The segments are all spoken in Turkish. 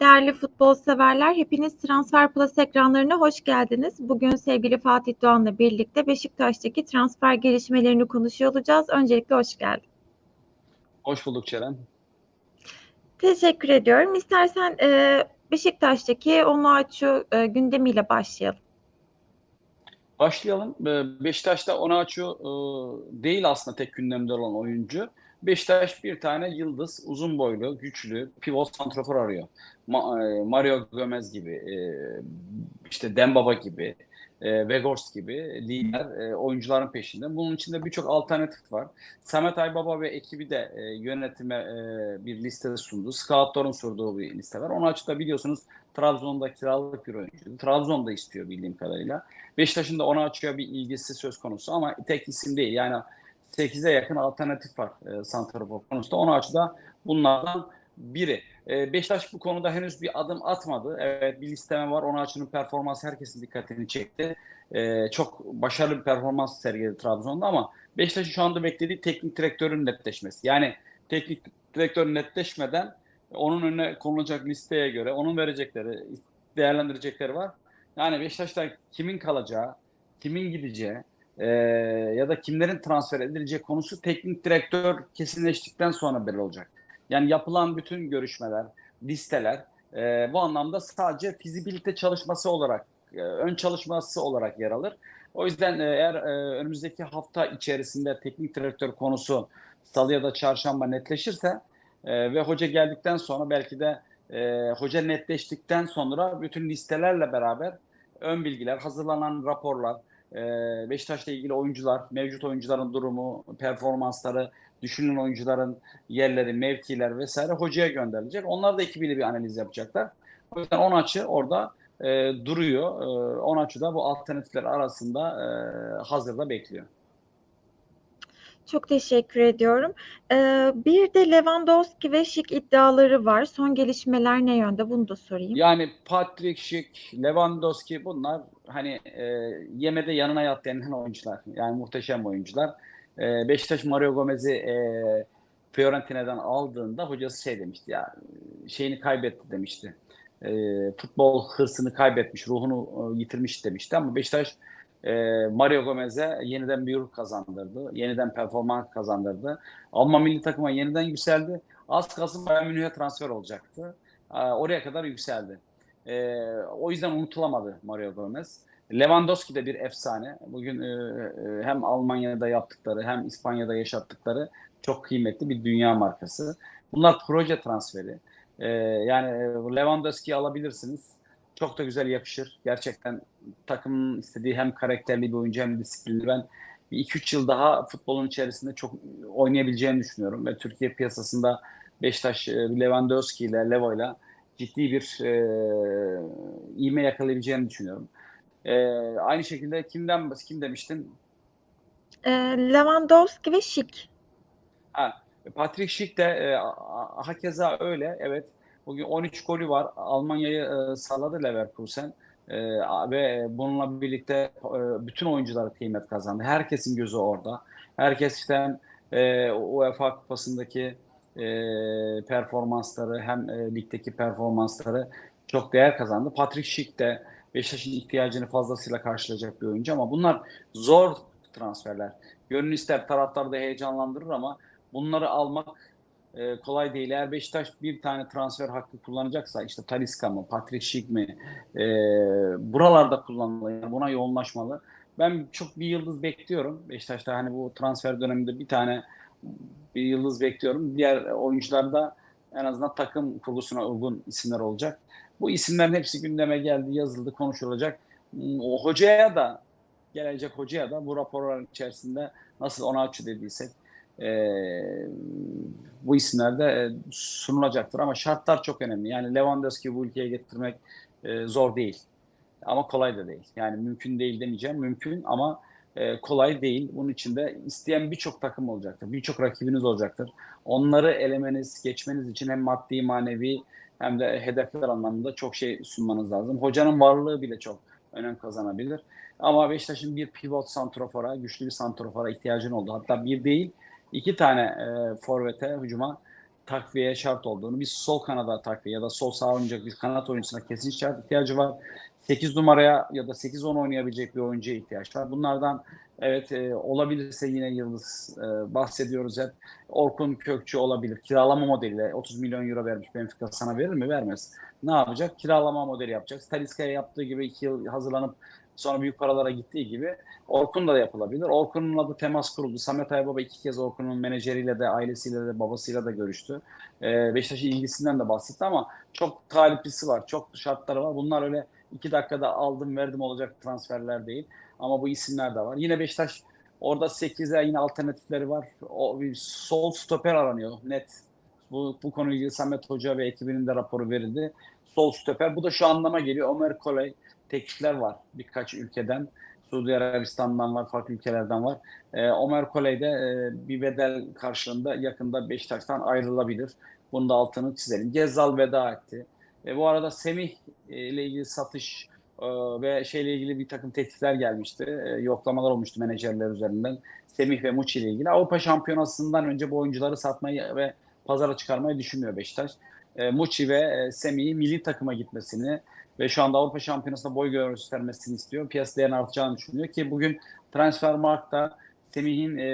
Değerli futbol severler, hepiniz Transfer Plus ekranlarına hoş geldiniz. Bugün sevgili Fatih Doğan'la birlikte Beşiktaş'taki transfer gelişmelerini konuşuyor olacağız. Öncelikle hoş geldin. Hoş bulduk Çelen. Teşekkür ediyorum. İstersen e, Beşiktaş'taki Onuachu e, gündemiyle başlayalım. Başlayalım. Ee, Beşiktaş'ta Onaçu e, değil aslında tek gündemde olan oyuncu. Beşiktaş bir tane yıldız, uzun boylu, güçlü, pivot santrafor arıyor. Ma- e, Mario Gomez gibi, e, işte Dembaba gibi, e, Vegors gibi lider e, oyuncuların peşinde. Bunun içinde birçok alternatif var. Samet Aybaba ve ekibi de e, yönetime e, bir liste sundu. Scoutların sunduğu bir liste var. Onu açıkta biliyorsunuz Trabzon'da kiralık bir oyuncu. Trabzon'da istiyor bildiğim kadarıyla. Beşiktaş'ın da ona açıyor bir ilgisi söz konusu ama tek isim değil. Yani 8'e yakın alternatif var e, santrafor konusunda. Ona açıda bunlardan biri. E, Beşiktaş bu konuda henüz bir adım atmadı. Evet bir listeme var. Ona açının performansı herkesin dikkatini çekti. E, çok başarılı bir performans sergiledi Trabzon'da ama Beşiktaş'ın şu anda beklediği teknik direktörün netleşmesi. Yani teknik direktör netleşmeden onun önüne konulacak listeye göre onun verecekleri, değerlendirecekleri var. Yani Beşiktaş'ta kimin kalacağı, kimin gideceği e, ya da kimlerin transfer edilecek konusu teknik direktör kesinleştikten sonra belli olacak. Yani yapılan bütün görüşmeler, listeler e, bu anlamda sadece fizibilite çalışması olarak, e, ön çalışması olarak yer alır. O yüzden e, eğer e, önümüzdeki hafta içerisinde teknik direktör konusu salı ya da çarşamba netleşirse e, ve hoca geldikten sonra belki de e, hoca netleştikten sonra bütün listelerle beraber ön bilgiler, hazırlanan raporlar, e, Beşiktaş'la ilgili oyuncular, mevcut oyuncuların durumu, performansları, düşünülen oyuncuların yerleri, mevkiler vesaire hocaya gönderilecek. Onlar da ekibiyle bir analiz yapacaklar. O yüzden 10 açı orada e, duruyor. E, 10 açı da bu alternatifler arasında e, hazırda bekliyor. Çok teşekkür ediyorum. Ee, bir de Lewandowski ve Şik iddiaları var. Son gelişmeler ne yönde? Bunu da sorayım. Yani Patrick Schick, Lewandowski bunlar hani e, yemede yanına yat denilen oyuncular. Yani muhteşem oyuncular. E, Beşiktaş Mario Gomez'i e, Fiorentina'dan aldığında hocası şey demişti ya şeyini kaybetti demişti. E, futbol hırsını kaybetmiş, ruhunu e, yitirmiş demişti ama Beşiktaş e, Mario Gomez'e yeniden bir ruh kazandırdı. Yeniden performans kazandırdı. Alman milli takıma yeniden yükseldi. Az kalsın Bayern Münih'e transfer olacaktı. E, oraya kadar yükseldi. E, o yüzden unutulamadı Mario Gomez. Lewandowski de bir efsane. Bugün e, e, hem Almanya'da yaptıkları hem İspanya'da yaşattıkları çok kıymetli bir dünya markası. Bunlar proje transferi. E, yani Lewandowski'yi alabilirsiniz. Çok da güzel yakışır. Gerçekten takımın istediği hem karakterli bir oyuncu hem disiplinli. Ben 2-3 yıl daha futbolun içerisinde çok oynayabileceğini düşünüyorum. Ve Türkiye piyasasında Beşiktaş Lewandowski ile Levo ile ciddi bir e, ivme yakalayabileceğini düşünüyorum. E, aynı şekilde kimden kim demiştin? E, Lewandowski ve Şik. Ha, Patrick Schick de e, hakeza öyle. Evet. Bugün 13 golü var. Almanya'yı e, salladı Leverkusen. E, ve bununla birlikte e, bütün oyuncular kıymet kazandı. Herkesin gözü orada. Herkes işte e, UEFA Kupası'ndaki e, performansları hem e, ligdeki performansları çok değer kazandı. Patrick Schick de Beşiktaş'ın ihtiyacını fazlasıyla karşılayacak bir oyuncu ama bunlar zor transferler. Gönül ister taraftarı da heyecanlandırır ama bunları almak e, kolay değil. Eğer Beşiktaş bir tane transfer hakkı kullanacaksa işte Talisca mı, Patrick Schick mi e, buralarda kullanmalı. Yani buna yoğunlaşmalı. Ben çok bir yıldız bekliyorum. Beşiktaş'ta hani bu transfer döneminde bir tane bir yıldız bekliyorum. Diğer oyuncular da en azından takım kurgusuna uygun isimler olacak. Bu isimlerin hepsi gündeme geldi, yazıldı, konuşulacak. O hocaya da gelecek hocaya da bu raporlar içerisinde nasıl ona açı dediysek e, bu isimler de sunulacaktır ama şartlar çok önemli. Yani Lewandowski bu ülkeye getirmek e, zor değil. Ama kolay da değil. Yani mümkün değil demeyeceğim. Mümkün ama e, kolay değil. Bunun için de isteyen birçok takım olacaktır. Birçok rakibiniz olacaktır. Onları elemeniz, geçmeniz için hem maddi, manevi hem de hedefler anlamında çok şey sunmanız lazım. Hocanın varlığı bile çok önem kazanabilir. Ama Beşiktaş'ın bir pivot santrofora, güçlü bir santrofora ihtiyacın oldu. Hatta bir değil, iki tane e, forvete, hücuma takviye şart olduğunu, bir sol kanada takviye ya da sol sağ oynayacak bir kanat oyuncusuna kesin şart ihtiyacı var. 8 numaraya ya da 8-10 oynayabilecek bir oyuncuya ihtiyaç var. Bunlardan evet e, olabilirse yine Yıldız e, bahsediyoruz hep. Orkun Kökçü olabilir. Kiralama modeliyle 30 milyon euro vermiş Benfica sana verir mi? Vermez. Ne yapacak? Kiralama modeli yapacak. Taliska'ya yaptığı gibi 2 yıl hazırlanıp sonra büyük paralara gittiği gibi Orkun da yapılabilir. Orkun'un adı temas kuruldu. Samet Aybaba iki kez Orkun'un menajeriyle de ailesiyle de babasıyla da görüştü. Ee, Beşiktaş'ın ilgisinden de bahsetti ama çok taliplisi var. Çok şartları var. Bunlar öyle iki dakikada aldım verdim olacak transferler değil. Ama bu isimler de var. Yine Beşiktaş orada 8'e yine alternatifleri var. O bir sol stoper aranıyor net. Bu, bu konuyla ilgili Samet Hoca ve ekibinin de raporu verildi. Sol stoper. Bu da şu anlama geliyor. Ömer Kolay teklifler var birkaç ülkeden. Suudi Arabistan'dan var, farklı ülkelerden var. E, Ömer Koley de e, bir bedel karşılığında yakında Beşiktaş'tan ayrılabilir. Bunu da altını çizelim. Gezzal veda etti. E, bu arada Semih e, ile ilgili satış e, ve şeyle ilgili bir takım teklifler gelmişti. E, yoklamalar olmuştu menajerler üzerinden. Semih ve Muçi ile ilgili. Avrupa Şampiyonası'ndan önce bu oyuncuları satmayı ve pazara çıkarmayı düşünmüyor Beşiktaş. E, Muçi ve e, Semih'i milli takıma gitmesini ve şu anda Avrupa Şampiyonası'nda boy göstermesini istiyor. Piyasa değerini artacağını düşünüyor ki bugün Transfermarkt'ta Semih'in e,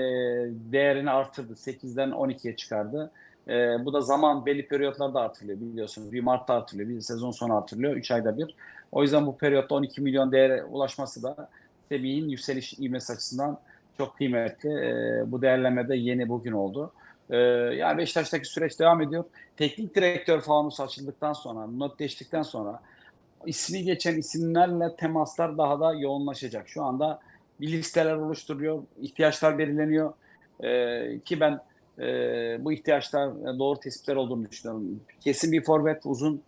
değerini artırdı. 8'den 12'ye çıkardı. E, bu da zaman belli periyotlarda artırılıyor biliyorsunuz. Bir Mart'ta artırılıyor, bir sezon sonu artırılıyor. 3 ayda bir. O yüzden bu periyotta 12 milyon değere ulaşması da Semih'in yükseliş ivmesi açısından çok kıymetli. E, bu değerlemede yeni bugün oldu. E, yani Beşiktaş'taki süreç devam ediyor. Teknik direktör fanusu açıldıktan sonra, notleştikten sonra ismi geçen isimlerle temaslar daha da yoğunlaşacak. Şu anda bir listeler oluşturuyor, ihtiyaçlar belirleniyor. Ee, ki ben e, bu ihtiyaçlar doğru tespitler olduğunu düşünüyorum. Kesin bir forvet, uzun,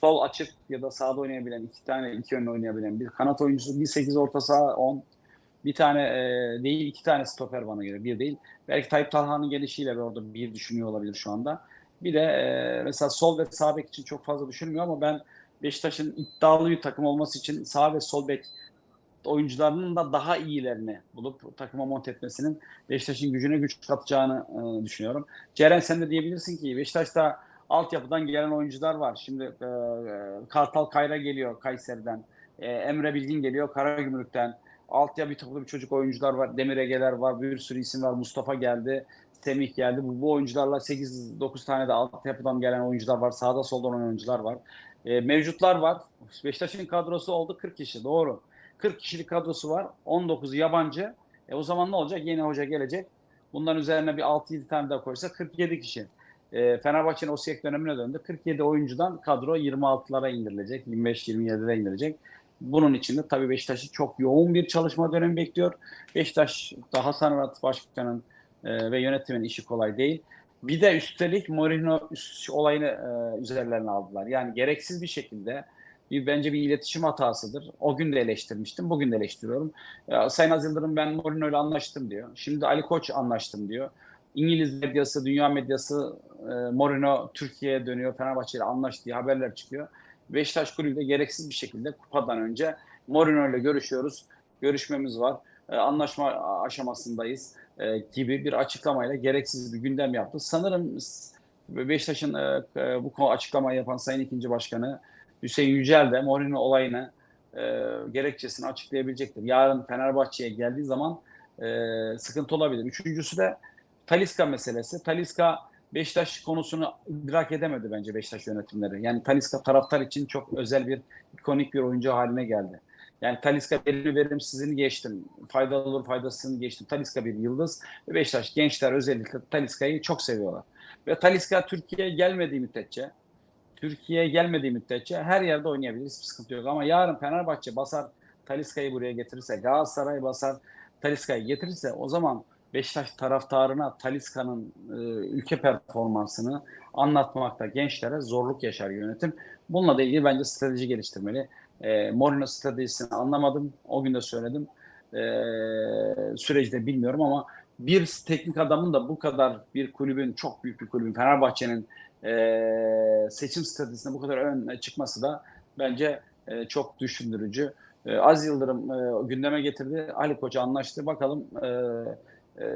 sol açık ya da sağda oynayabilen, iki tane iki yönlü oynayabilen bir kanat oyuncusu, bir 8 orta saha 10, bir tane e, değil iki tane stoper bana göre, bir değil. Belki Tayyip Talha'nın gelişiyle orada bir düşünüyor olabilir şu anda. Bir de e, mesela sol ve sağ bek için çok fazla düşünmüyor ama ben Beşiktaş'ın iddialı bir takım olması için sağ ve sol bek oyuncularının da daha iyilerini bulup takıma monte etmesinin Beşiktaş'ın gücüne güç katacağını e, düşünüyorum. Ceren sen de diyebilirsin ki Beşiktaş'ta altyapıdan gelen oyuncular var. Şimdi e, Kartal Kayra geliyor Kayseri'den. E, Emre Bilgin geliyor Karagümrük'ten. Altyapı bir toplu bir çocuk oyuncular var. Demir Ege'ler var. Bir sürü isim var. Mustafa geldi. Semih geldi. Bu, bu oyuncularla 8-9 tane de altyapıdan gelen oyuncular var. Sağda solda oyuncular var. E, mevcutlar var. Beşiktaş'ın kadrosu oldu 40 kişi. Doğru. 40 kişilik kadrosu var. 19'u yabancı. E, o zaman ne olacak? Yeni hoca gelecek. Bunların üzerine bir 6-7 tane daha koysa 47 kişi. E, Fenerbahçe'nin Osijek dönemine döndü. 47 oyuncudan kadro 26'lara indirilecek. 25-27'lere indirilecek. Bunun için de tabii Beşiktaş'ı çok yoğun bir çalışma dönemi bekliyor. Beşiktaş daha Sanat Başkan'ın e, ve yönetimin işi kolay değil. Bir de üstelik Mourinho olayını e, üzerlerine aldılar. Yani gereksiz bir şekilde bir bence bir iletişim hatasıdır. O gün de eleştirmiştim, bugün de eleştiriyorum. Ya, Sayın Az Yıldırım ben Mourinho ile anlaştım diyor. Şimdi Ali Koç anlaştım diyor. İngiliz medyası, dünya medyası e, Mourinho Türkiye'ye dönüyor, Fenerbahçe ile anlaştı diye haberler çıkıyor. Beşiktaş kulübü de gereksiz bir şekilde kupadan önce Mourinho ile görüşüyoruz. Görüşmemiz var. E, anlaşma aşamasındayız e, gibi bir açıklamayla gereksiz bir gündem yaptı. Sanırım Beşiktaş'ın e, e, bu açıklamayı yapan Sayın İkinci Başkanı Hüseyin Yücel de Mourinho olayını e, gerekçesini açıklayabilecektir. Yarın Fenerbahçe'ye geldiği zaman sıkıntı olabilir. Üçüncüsü de Taliska meselesi. Taliska Beşiktaş konusunu idrak edemedi bence Beşiktaş yönetimleri. Yani Taliska taraftar için çok özel bir ikonik bir oyuncu haline geldi. Yani Taliska verimli verimsizliğini geçtim. Faydalı olur faydasını geçtim. Taliska bir yıldız. Ve Beşiktaş gençler özellikle Taliska'yı çok seviyorlar. Ve Taliska Türkiye'ye gelmediği müddetçe Türkiye'ye gelmediği müddetçe her yerde oynayabilir. Hiçbir sıkıntı yok. Ama yarın Fenerbahçe basar Taliska'yı buraya getirirse, Galatasaray basar Taliska'yı getirirse o zaman Beşiktaş taraftarına Taliska'nın e, ülke performansını anlatmakta gençlere zorluk yaşar yönetim. Bununla da ilgili bence strateji geliştirmeli. E, Mourinho stratejisini anlamadım. O gün de söyledim. E, süreci de bilmiyorum ama bir teknik adamın da bu kadar bir kulübün, çok büyük bir kulübün, Fenerbahçe'nin e, seçim stratejisinde bu kadar ön çıkması da bence e, çok düşündürücü. E, Az Yıldırım e, gündeme getirdi. Ali Koç anlaştı. Bakalım e, e,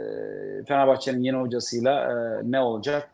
Fenerbahçe'nin yeni hocasıyla e, ne olacak?